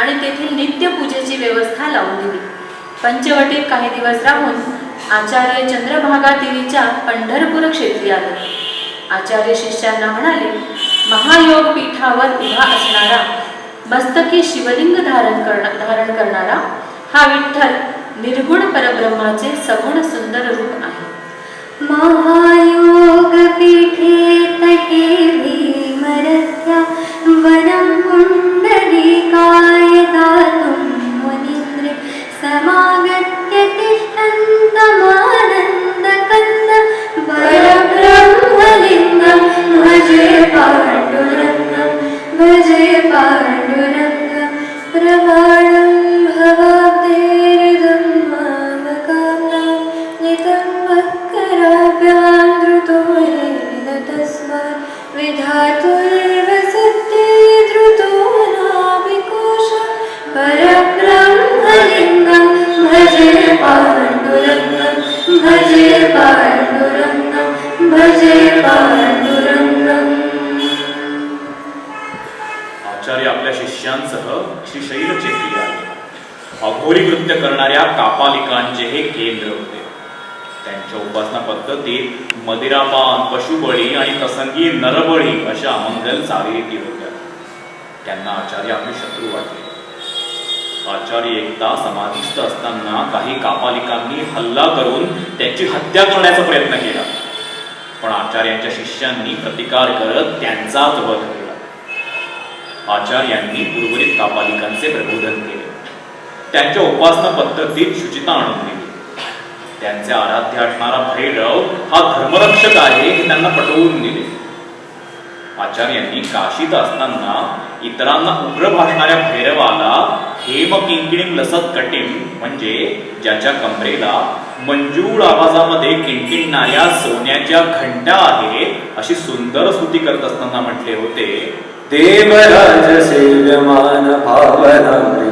आणि तेथील नित्य पूजेची व्यवस्था लावून दिली. पंचवटीत काही दिवस राहून आचार्य चंद्रभागा देवीच्या पंढरपूर क्षेत्री आले. आचार्य शिष्यांना म्हणाले महायोग पीठावर उभा असणारा मस्तकी शिवलिंग धारण करण धारण करणारा हा विठ्ठल निर्गुण परब्रह्माचे सगुण सुंदर रूप आहे. महायोगपीठे तटे भीमरथ्या वनं पुण्डरीकाय समागत्य तिष्ठन्तमानन्दकन्द परब्रह्मलिङ्गं भजे पाण्डुरङ्गं मदिरापान पशुबळी आणि प्रसंगी नरबळी अशा अमंगल चालीरीती होत्या त्यांना आचार्य आपले शत्रू वाटले. आचार्य एकदा समाधिस्थ असताना काही कापालिकांनी हल्ला करून त्यांची हत्या करण्याचा प्रयत्न केला. पण आचार्यांच्या शिष्यांनी प्रतिकार करत त्यांचाच वध केला. आचार्यांनी उर्वरित कापालिकांचे प्रबोधन केले. त्यांच्या उपासना पद्धतीत शुचिता आणून दिली. त्यांचे आराध्य असणारा भैरव हा धर्मरक्षक आहे हे त्यांना पटवून दिले. आचार्यांनी काशीत असताना इतरांना उग्र भासणाऱ्या भैरवाला हेम किंकिणीम लसत कटीम म्हणजे ज्याच्या कमरेला मंजूळ आवाजामध्ये किंकिणणाऱ्या सोन्याच्या घंटा आहेत अशी सुंदर स्तुती करत असताना म्हटले होते देवराजसेव्यमान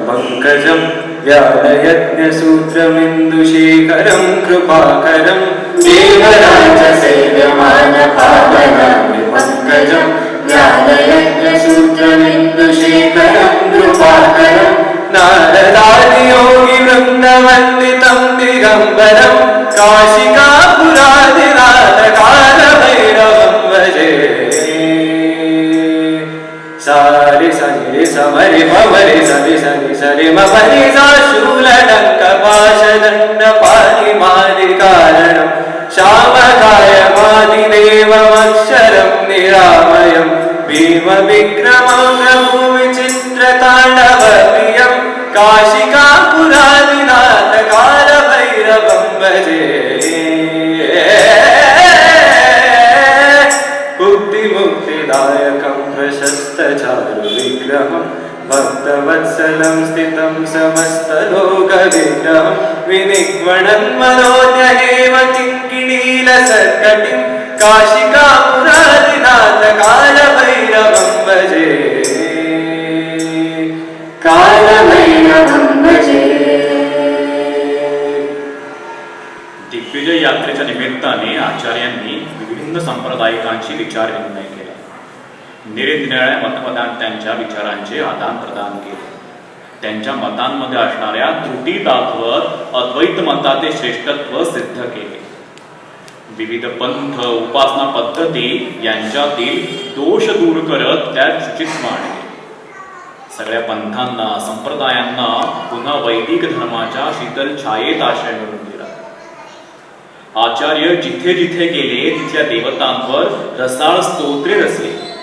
पंकजम व्यालयज्ञसूत्रमिन्दुशेखरं कृपाकरं देवराजसे पङ्कजं व्याधयज्ञोगिवृन्दवन्दितं दिगम्बरं काशिका भजे सारि सरि समरि भवरि सरि सरि ശരിമപരിശൂലടക്ക ഭാഷദണ്ഡ പാരിമാരി കാരണം. ശ്യാമകായമാതിദേവമക്ഷരം നിരാമയം. ഭീമവിക്രമഭൂവിചിത്രതാണ്ഡവ പ്രിയം കാശികാപുരാതിനാഥകാലഭൈരവം ഭജേ മുക്തിമുക്തിദായകം പ്രശസ്തചാര. भक्तवत्सलं स्थितं समस्तलोकविग्रहं विनिग्वणन् मनोज्ञहेव किङ्किणीलसत्कटिं काशिकापुरादिनाथकालभैरवं भजे कालभैरवं भजे दिग्विजय यात्रेच्या निमित्ताने आचार्यांनी विभिन्न संप्रदायिकांशी विचार विनिमय निरनिराळ्या निरनिराळ्या मतपदांत्यांच्या विचारांचे आदान प्रदान केले. त्यांच्या मतांमध्ये असणाऱ्या त्रुटी दाखवत अद्वैत मताचे श्रेष्ठत्व सिद्ध केले. विविध पंथ उपासना पद्धती यांच्यातील दोष दूर करत त्या शुचित मांडले. सगळ्या पंथांना संप्रदायांना पुन्हा वैदिक धर्माच्या शीतल छायेत आश्रय मिळून दिला. आचार्य जिथे जिथे गेले तिथल्या देवतांवर रसाळ स्तोत्रे रचले.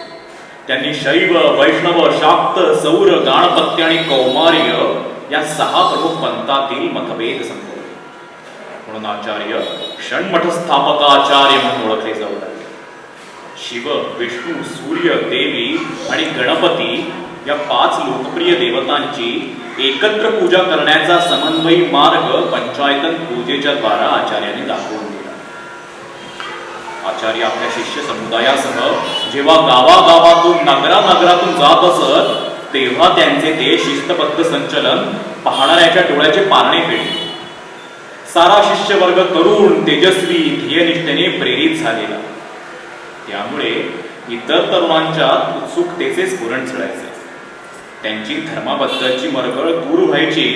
त्यांनी शैव वैष्णव शाक्त सौर गाणपत्य आणि कौमार्य या सहा प्रमुख पंथातील मतभेद संपवले. म्हणून आचार्य षण्मठ स्थापकाचार्य म्हणून ओळखले जाऊ लागले. शिव विष्णू सूर्य देवी आणि गणपती या पाच लोकप्रिय देवतांची एकत्र पूजा करण्याचा समन्वयी मार्ग पंचायतन पूजेच्या द्वारा आचार्यांनी दाखवला. आचार्य आपल्या शिष्य समुदायासह जेव्हा गावागावातून नगरानगरातून जात असत तेव्हा त्यांचे ते शिस्तबद्ध संचलन पाहणाऱ्याच्या डोळ्याचे पारणे फेडले. सारा शिष्यवर्ग तरुण तेजस्वी ध्येयनिष्ठेने प्रेरित झालेला. त्यामुळे इतर तरुणांच्या उत्सुकतेचे स्फुरण चढायचे त्यांची धर्माबद्दलची मरगळ दूर व्हायची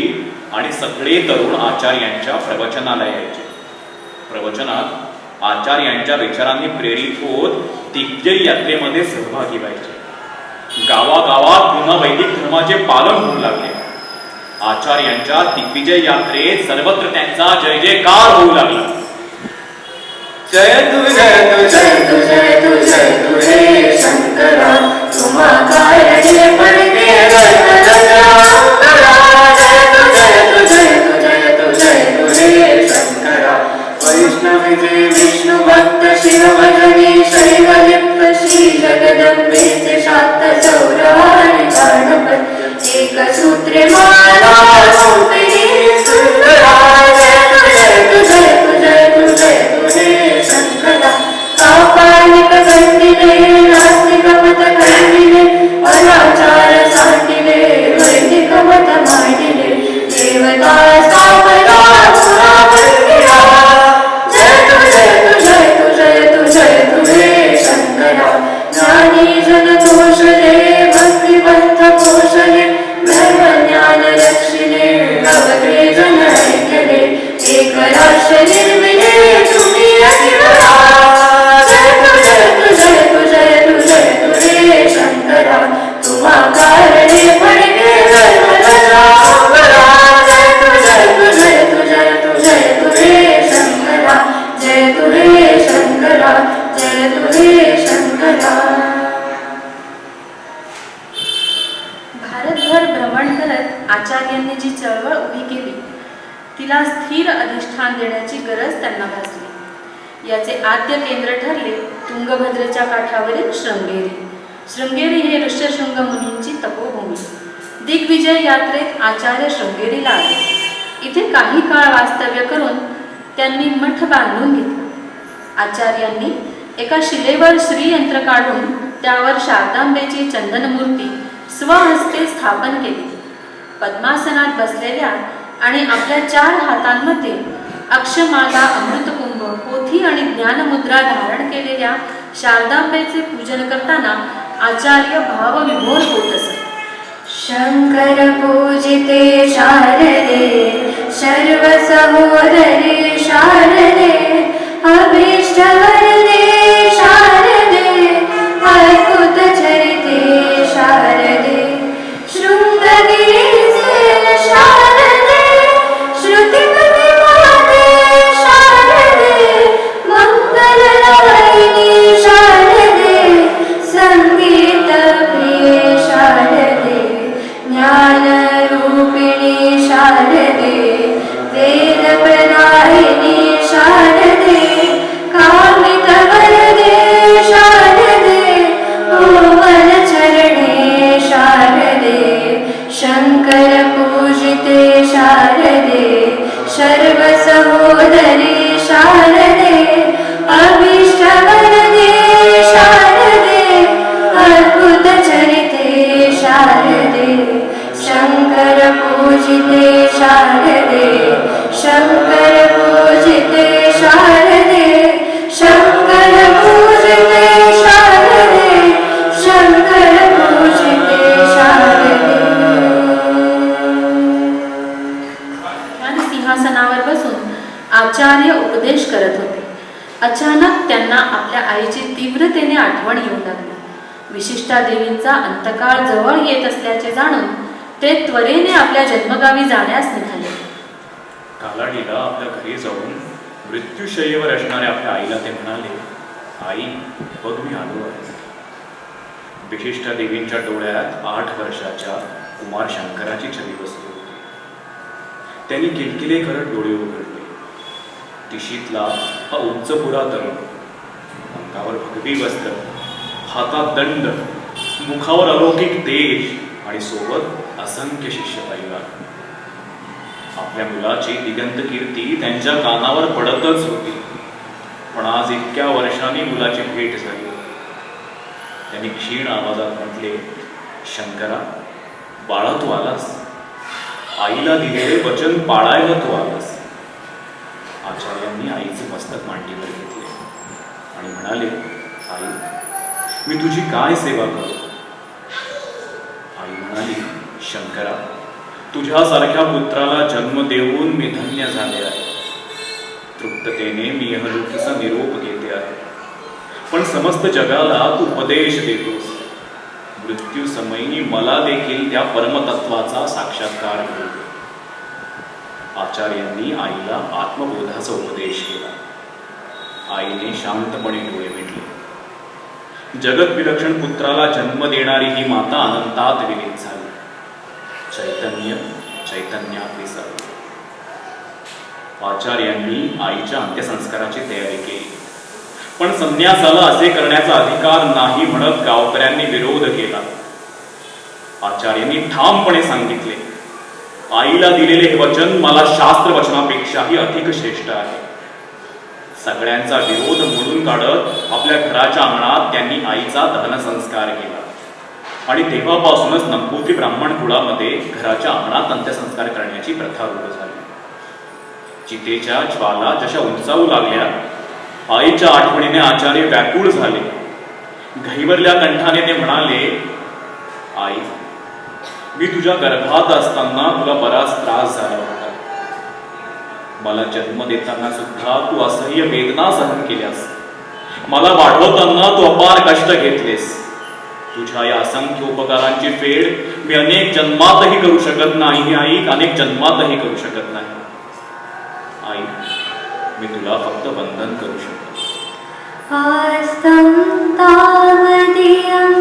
आणि सगळे तरुण आचार्यांच्या प्रवचनाला यायचे प्रवचनात आचार्यांच्या विचारांनी प्रेरित होत दिग्विजय यात्रेमध्ये सहभागी व्हायचे. गावागावात पुन्हा वैदिक धर्माचे पालन होऊ लागले. आचार्यांच्या दिग्विजय यात्रेत सर्वत्र त्यांचा जय जयकार होऊ लागला. जय तु जय तु जय तु जय तु जय तु हे शंकरा. तुम्हा कारणे आचार्यांनी जी चळवळ उभी केली तिला स्थिर अधिष्ठान देण्याची गरज त्यांना भासली. याचे आद्य केंद्र ठरले तुंगभद्रेच्या काठावरील शृंगेरी. शृंगेरी हे ऋष्यशृंग मुनींची तपोभूमी. दिग्विजय यात्रेत आचार्य शृंगेरीला आले. इथे काही काळ वास्तव्य करून त्यांनी मठ बांधून घेतला. आचार्यांनी एका शिलेवर श्रीयंत्र काढून त्यावर शारदांबेची चंदनमूर्ती स्वहस्ते स्थापन केली. पद्मासनात बसलेल्या आणि आपल्या चार हातांमध्ये अक्षमाला अमृतकुंभ पोथी आणि ज्ञानमुद्रा धारण केलेल्या शारदांबेचे पूजन करताना आचार्य भावविभोर होत असत शंकर पूजिते शारदे सर्व सहोदरे शारदे. विशिष्टा देवींचा अंतकाळ जवळ येत असल्याचे जाणून ते त्वरेने आपल्या जन्मगावी जाण्यास निघाले. कालाडीला आपल्या घरी जाऊन मृत्यूशय्येवर असणाऱ्या आपल्या आईला ते म्हणाले आई बघ मी आलो आहे. विशिष्ट देवींच्या डोळ्यात आठ वर्षाच्या कुमार शंकराची छवी बसली होती. त्यांनी किलकिले करत डोळे उघडले. तिशीतला हा उंच पुरातन तरुण अंगावर भगवी वस्त्र हातात दंड मुखावर अलौकिक तेज आणि सोबत असंख्य शिष्य परिवार आपल्या मुलाची दिगंत कीर्ती त्यांच्या कानावर पडतच होती. पण आज इतक्या वर्षांनी मुलाची भेट झाली. त्यांनी क्षीण आवाजात म्हटले शंकरा बाळा तू आलास. आईला दिलेले वचन पाळायला तू आलास. आचार्यांनी आईचे मस्तक मांडीवर घेतले आणि म्हणाले आई मी तुझी काय सेवा करू? आई म्हणाली शंकरा तुझ्यासारख्या पुत्राला जन्म देऊन मी धन्य झाले आहे. तृप्ततेने मी हलुकीचा निरोप घेते आहे. पण समस्त जगाला तू उपदेश देतोस मृत्यू समयी मला देखील त्या परमतत्वाचा साक्षात्कार होईल आचार्यांनी आईला आत्मबोधाचा उपदेश केला. आईने शांतपणे डोळे मिटले. जगत विलक्षण पुत्राला जन्म देणारी ही माता अनंतात विलीन झाली. चैतन्य चैतन्यातली सर्व. आचार्यांनी आईच्या अंत्यसंस्काराची तयारी केली. पण संन्यासाला असे करण्याचा अधिकार नाही म्हणत गावकऱ्यांनी विरोध केला. आचार्यांनी ठामपणे सांगितले आईला दिलेले हे वचन मला शास्त्र वचनापेक्षाही अधिक श्रेष्ठ आहे. सगळ्यांचा विरोध मोडून काढत आपल्या घराच्या अंगणात त्यांनी आईचा दहनसंस्कार केला. आणि तेव्हापासूनच नंबूती ब्राह्मण कुळामध्ये घराच्या अंगणात अंत्यसंस्कार करण्याची प्रथा रूढ झाली. चितेच्या ज्वाला जशा उंचावू लागल्या आईच्या आठवणीने आचार्य व्याकुळ झाले. घाईवरल्या कंठाने ते म्हणाले आई मी तुझ्या गर्भात असताना तुला बराच त्रास झाला मला जन्म देताना सुद्धा तू असह्य वेदना सहन केल्यास. मला वाढवताना तू अपार कष्ट घेतलेस. तुझ्या या असंख्य उपकारांची फेड मी अनेक जन्मातही करू शकत नाही आई अनेक जन्मातही करू शकत नाही. आई मी तुला फक्त वंदन करू शकतो. आस्तं तावदियं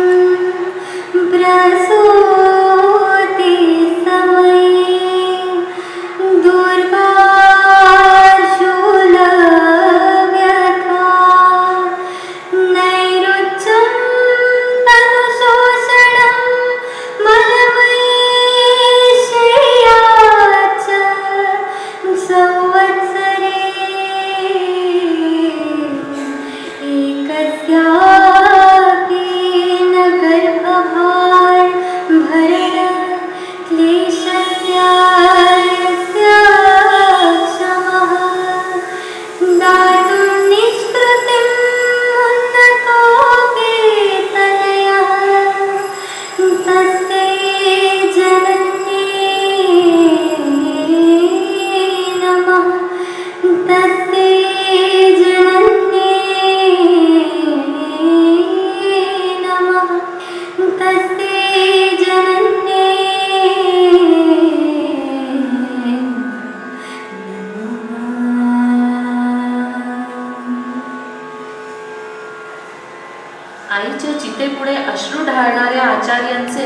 आईच्या चितेपुढे अश्रू ढाळणाऱ्या आचार्यांचे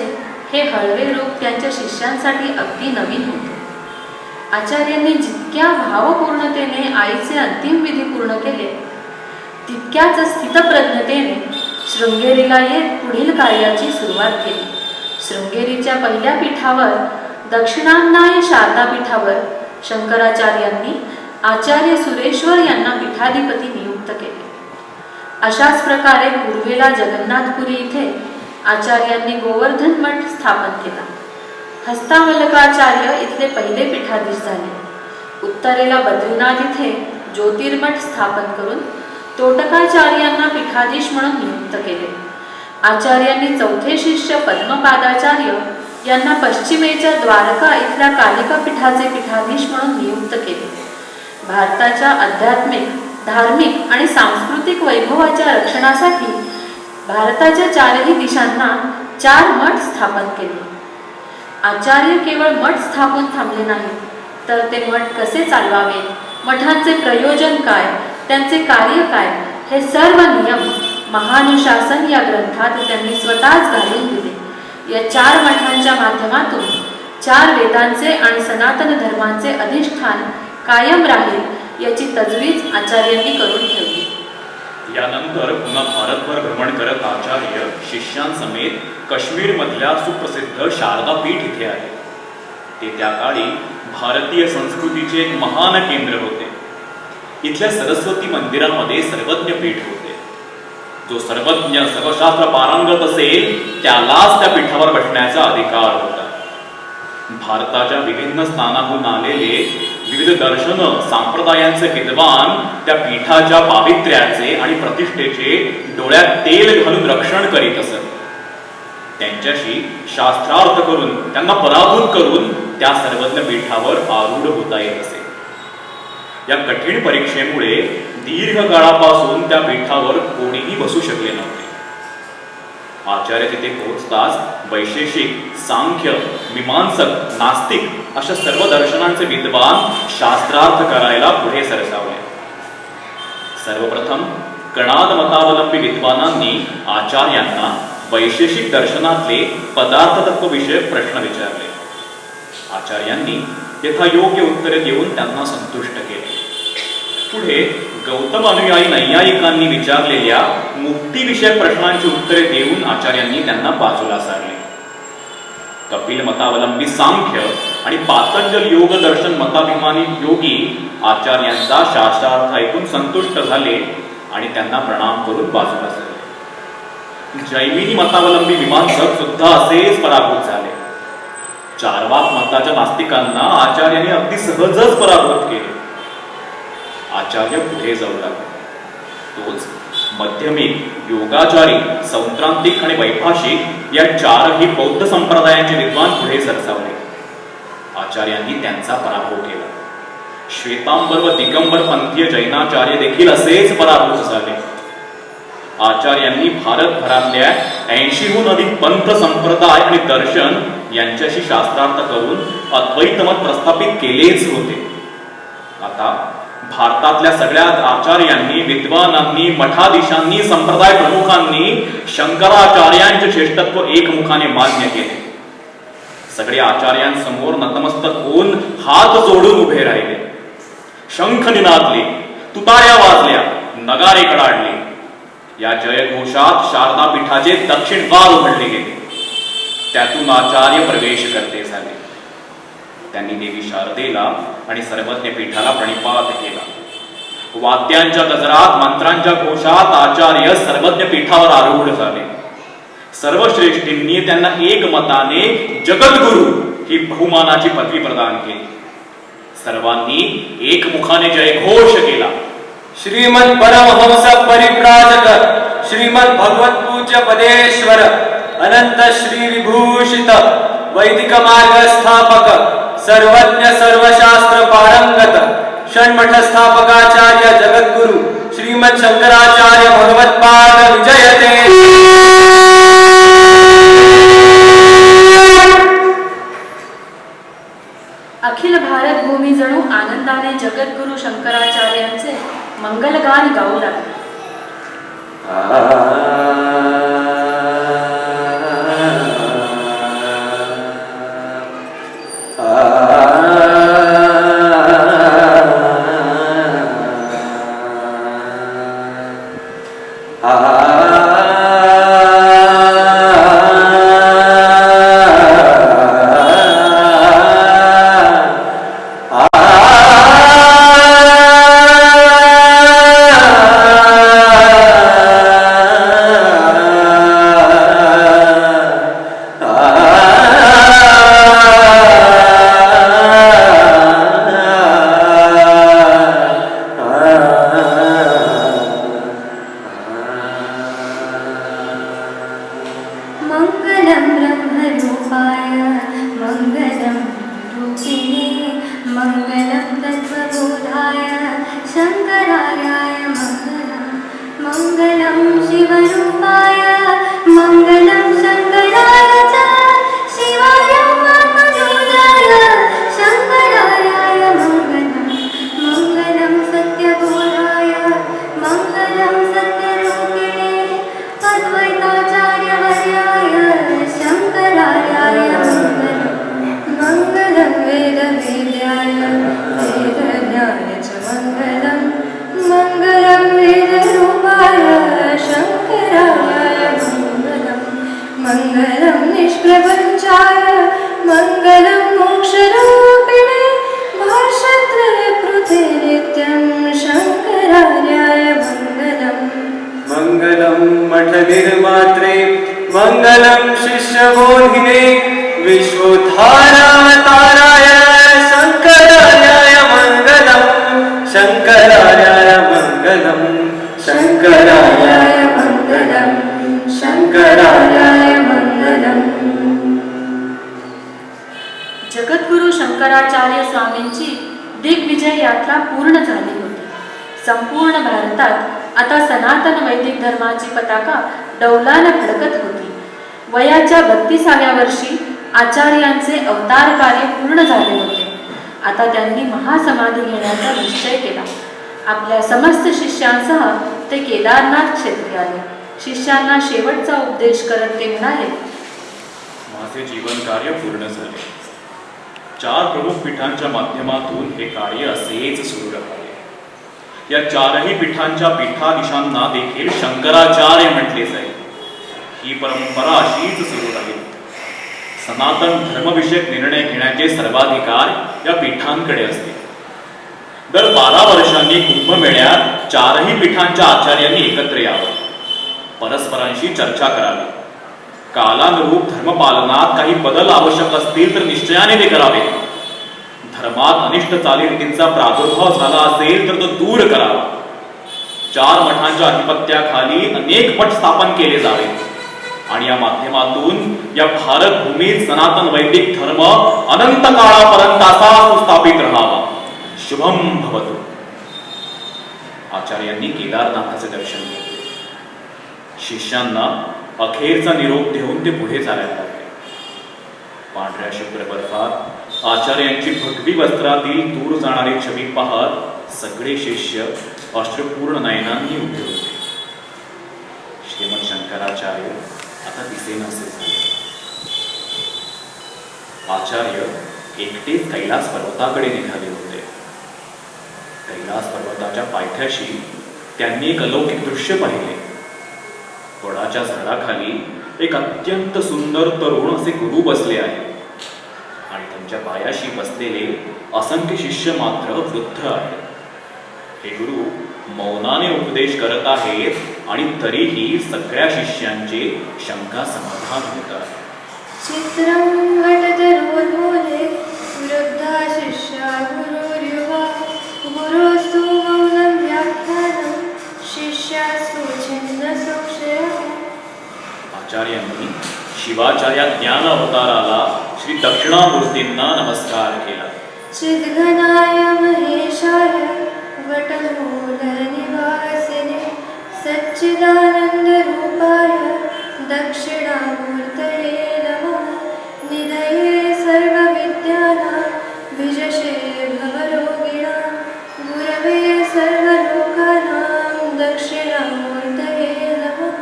हे हळवे रूप त्यांच्या शिष्यांसाठी अगदी नवीन होते. आचार्यांनी जितक्या भावपूर्णतेने आईचे अंतिम विधी पूर्ण केले तितक्याच स्थितप्रज्ञतेने शृंगेरीला येत पुढील कार्याची सुरुवात केली. शृंगेरीच्या पहिल्या पीठावर दक्षिणान्नाय शारदा पीठावर शंकराचार्यांनी आचार्य सुरेश्वर यांना पीठाधिपती नियुक्त केले. अशाच प्रकारे पूर्वेला जगन्नाथपुरी इथे आचार्यांनी गोवर्धन मठ स्थापन केला. हस्तावलकाचार्य इथले पहिले पीठाधीश झाले. उत्तरेला बद्रीनाथ इथे ज्योतिर्मठ स्थापन करून तोटकाचार्यांना पीठाधीश म्हणून नियुक्त केले. आचार्यांनी चौथे शिष्य पद्मपादाचार्य यांना पश्चिमेच्या द्वारका इथल्या कालिका पीठाचे पीठाधीश म्हणून नियुक्त केले. भारताच्या आध्यात्मिक धार्मिक आणि सांस्कृतिक वैभवाच्या रक्षणासाठी भारताच्या चारही दिशांना चार मठ स्थापन केले. आचार्य केवळ मठ स्थापन थांबले नाहीत तर ते मठ कसे चालवावे मठांचे प्रयोजन काय? त्यांचे कार्य काय? हे सर्व नियम महानुशासन या ग्रंथात त्यांनी स्वतःच घालून दिले. या चार मठांच्या माध्यमातून चार वेदांचे आणि सनातन धर्मांचे अधिष्ठान कायम राहील याची तजवीज आचार्यांनी करून ठेवली. यानंतर पुन्हा भारतभर भ्रमण करत आचार्य शिष्यांसमेत काश्मीरमधल्या सुप्रसिद्ध शारदा पीठ इथे आहे ते त्या काळी भारतीय संस्कृतीचे एक महान केंद्र होते. इथल्या सरस्वती मंदिरामध्ये सर्वज्ञ पीठ होते. जो सर्वज्ञ सर्वशास्त्र पारंगत असेल त्यालाच त्या पीठावर बसण्याचा अधिकार होता. भारताच्या विभिन्न स्थानाहून आलेले विविध दर्शन संप्रदायांचे विद्वान त्या पीठाच्या पावित्र्याचे आणि प्रतिष्ठेचे डोळ्यात तेल घालून रक्षण करीत असत. त्यांच्याशी शास्त्रार्थ करून त्यांना पराभूत करून त्या सर्वज्ञ पीठावर आरूढ होता येत असे. या कठीण परीक्षेमुळे दीर्घ काळापासून त्या पीठावर कोणीही बसू शकले नव्हते. आचार्य तिथे पोहोचताच वैशेषिक सांख्य मीमांसक नास्तिक अशा सर्व दर्शनांचे विद्वान शास्त्रार्थ करायला पुढे सरसावले. सर्वप्रथम कणाद मतावलंबी विद्वानांनी आचार्यांना वैशेषिक दर्शनातले पदार्थतत्व विषयक प्रश्न विचारले. आचार्यांनी यथायोग्य उत्तरे देऊन त्यांना संतुष्ट केले. पुढे गौतम अनुयायी नैयायिकांनी विचारलेल्या मुक्तीविषयक प्रश्नांची उत्तरे देऊन आचार्यांनी त्यांना बाजूला सारले. कपिल मतावलंबी सांख्य आणि पातंजल योग दर्शन मताभिमानी योगी आचार्यांचा शास्त्रार्थ ऐकून संतुष्ट झाले आणि त्यांना प्रणाम करून बाजूला सरले. जैमिनी मतावलंबी मीमांसक सुद्धा असेच पराभूत झाले. चारवाक मताच्या नास्तिकांना आचार्यांनी अगदी सहजच पराभूत केले. आचार्य पुढे जाऊ लागले. तोच मध्यमिक योगाचारी सौत्रांतिक आणि वैभाषिक या चारही बौद्ध संप्रदायांचे विद्वान पुढे सरसावले. आचार्यांनी त्यांचा पराभव केला. श्वेतांबर व दिगंबर पंथीय जैनाचार्य देखील असेच पराभूत झाले. आचार्यांनी भारतभरातल्या ऐंशीहून अधिक पंथ संप्रदाय आणि दर्शन यांच्याशी शास्त्रार्थ करून अद्वैतमत प्रस्थापित केलेच होते. आता भारतातल्या सगळ्या आचार्यांनी विद्वानांनी मठाधीशांनी संप्रदाय प्रमुखांनी शंकराचार्यांचे श्रेष्ठत्व एकमुखाने मान्य केले. सगळे आचार्यांसमोर नतमस्तक होऊन हात जोडून उभे राहिले. शंख निनादले तुतार्या वाजल्या नगारे कडाडले. या जयघोषात शारदा पीठाचे दक्षिण द्वार उघडले गेले. त्यातून आचार्य प्रवेश करते झाले. त्यांनी देवी शारदेला आणि सर्वज्ञ पीठाला प्रणिपात केला. वाद्यांच्या गजरात मंत्रांच्या घोषात आचार्य सर्वज्ञ पीठावर आरूढ झाले. सर्व श्रेष्ठींनी त्यांना एक मताने जगद्गुरु ही बहुमानाची पदवी प्रदान केली. सर्वांनी एकमुखाने जयघोष केला. श्रीमद परमहंस परिप्राजक श्रीमद भगवत पूज्य पदेश्वर अनंत श्री विभूषित वैदिक मार्ग स्थापक सर्वज्ञ सर्वशास्त्र पारंगत षण्मठ स्थापकाचार्य जगद्गुरु श्रीमद शंकराचार्य भगवत्पाद विजयते। अखिल भारत भूमी जणू आनंदाने जगद्गुरु शंकराचार्यांचे मंगलगान गाऊ लागले. मङ्गलं ब्रह्मरूपाय मोहिने विश्वधारावताराय शङ्कराय मङ्गलम् शङ्कराय मङ्गलम् शङ्कराय मङ्गलम् शङ्कराय जगद्गुरु शंकराचार्य स्वामींची दिग्विजय यात्रा पूर्ण झाली होती. संपूर्ण भारतात आता सनातन वैदिक धर्माची पताका डौलानं फडकत वयाच्या बत्तीसाव्या वर्षी आचार्यांचे अवतार कार्य पूर्ण झाले होते. आता त्यांनी महासमाधी घेण्याचा निश्चय केला. आपल्या समस्त शिष्यांसह ते केदारनाथ क्षेत्री आले. शिष्यांना शेवटचा उपदेश करत ते म्हणाले माझे जीवन कार्य पूर्ण झाले. चार प्रमुख पीठांच्या माध्यमातून हे कार्य असेच सुरू राहिले. या चारही पीठांच्या पीठाधीशांना देखील शंकराचार्य म्हटले जाईल. ही परंपरा अशीच सुरू राहील सनातन धर्मविषयक निर्णय घेण्याचे सर्वाधिकार या पीठांकडे असते. दर बारा वर्षांनी कुंभमेळ्यात चारही पीठांच्या आचार्यांनी एकत्र यावं. परस्परांशी चर्चा करावी. कालानुरूप धर्मपालनात काही बदल आवश्यक असतील तर निश्चयाने ते करावे. धर्मात अनिष्ट चालीरीतींचा प्रादुर्भाव झाला असेल तर तो दूर करावा. चार मठांच्या अधिपत्याखाली अनेक मठ स्थापन केले जावे. आणि या माध्यमातून या भारत भूमीत सनातन वैदिक धर्म अनंत काळापर्यंत असा सुस्थापित राहावा. शुभम भवतो. आचार्यांनी केदारनाथाचे दर्शन घेतले शिष्यांना अखेरचा निरोप देऊन ते पुढे चालायला लागले. पांढऱ्या शुभ्र बर्फात आचार्यांची भगवी वस्त्रातील दूर जाणारी छबी पाहत सगळे शिष्य अश्रुपूर्ण नयनांनी उभे होते. श्रीमद शंकराचार्य आता दिसेनासे झाले आचार्य एकटेच कैलास पर्वताकडे निघाले होते. कैलास पर्वताच्या पायथ्याशी त्यांनी एक अलौकिक दृश्य पाहिले. वडाच्या झाडाखाली एक अत्यंत सुंदर तरुण असे गुरु बसले आहे आणि त्यांच्या पायाशी बसलेले असंख्य शिष्य मात्र वृद्ध आहेत. हे गुरु मौनाने उपदेश करत आहेत आणि तरीही सगळ्या शिष्यांचे शंका समाधान होत आहे आचार्यांनी शिवाचार्या ज्ञान अवताराला श्री दक्षिणामूर्तींना नमस्कार केला. चिद्घनाय महेशाय वटमूलनिवासिने सच्चिदानन्दरूपाय दक्षिणामूर्तये नमः। निधये सर्वविद्यानां विजशे भवरोगिणा। गुरवे सर्वलोकानां दक्षिणामूर्तये नमः।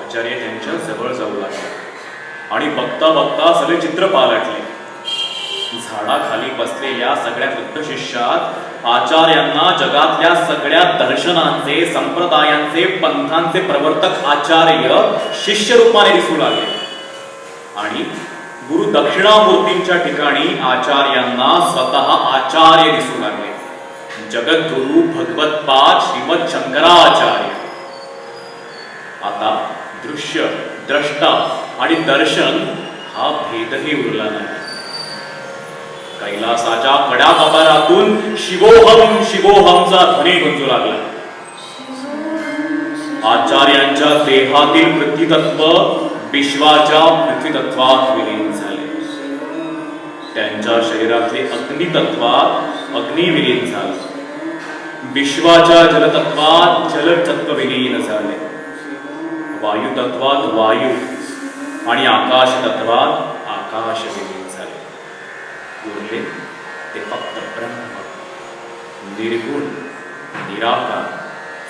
आचार्य त्यांच्या जवळ जाऊ लागले आणि बघता बघता सगळे चित्र पालटले. झाडाखाली बसलेल्या सगळ्या वृद्ध शिष्यात आचार्यांना जगातल्या सगळ्या दर्शनांचे संप्रदायांचे पंथांचे प्रवर्तक आचार्य शिष्य रूपाने दिसू लागले. आणि गुरु दक्षिणामूर्तींच्या ठिकाणी आचार्यांना स्वतः आचार्य दिसू लागले. जगद्गुरु भगवतपाद श्रीमद शंकराचार्य. आता दृश्य द्रष्टा आणि दर्शन हा भेदही उरला नाही. कैलासाच्या कडाकबारातून शिवोहम शिवोहमचा ध्वनी गुंजू लागला. आचार्यांच्या देहातील पृथ्वीतत्व विश्वाच्या पृथ्वीतत्वात विलीन झाले. त्यांच्या शरीरातले अग्नितत्वात अग्नी विलीन झाले. विश्वाच्या जलतत्वात जलतत्व विलीन झाले. वायुतत्वात वायू आणि आकाश तत्वात आकाश विलीन उरले ते फक्त ब्रह्म निर्गुण निराकार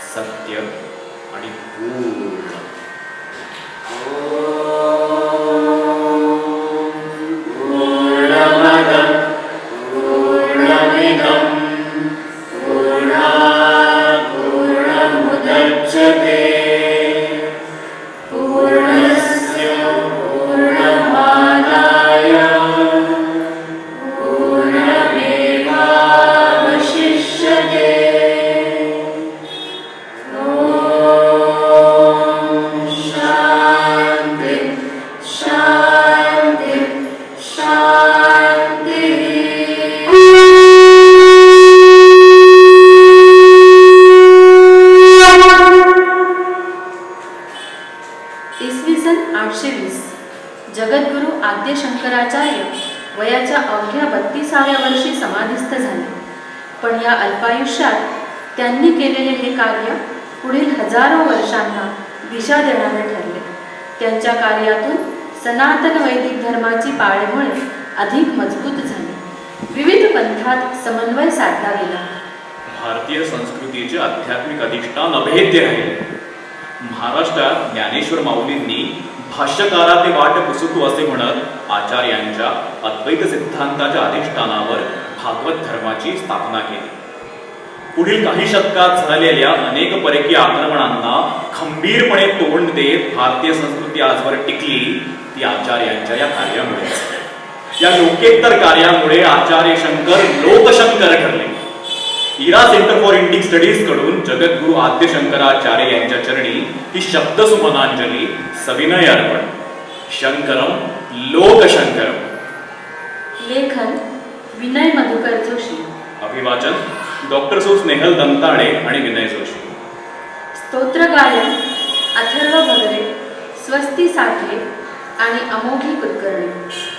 सत्य आणि पूर्ण समन्वय साधला गेला. भारतीय संस्कृतीचे आध्यात्मिक अधिष्ठान अभेद्य आहे. महाराष्ट्रात ज्ञानेश्वर माऊलींनी भाष्यकारा ते वाट पुसुतू असे म्हणत आचार्यांच्या अद्वैत सिद्धांताच्या अधिष्ठानावर भागवत धर्माची स्थापना केली. पुढील काही शतकात झालेल्या अनेक परकीय आक्रमणांना खंबीरपणे तोंड देत भारतीय संस्कृती आजवर टिकली ती आचार्यांच्या या कार्यामुळे या लोकेतर कार्यामुळे आचार्य शंकर लोकशंकर ठरले. इरा सेंटर फॉर इंडिक स्टडीजकडून जगद्गुरु आद्य शंकराचार्य यांच्या चरणी ही शब्दसुमनांजली सविनय अर्पण. शंकरम लोकशंकरम लेखन विनय मधुकर जोशी. अभिवाचन डॉक्टर सो स्नेहल दंताळे आणि विनय जोशी. स्तोत्र गायन अथर्व भगरे स्वस्ती साठे आणि अमोघी कुलकर्णी.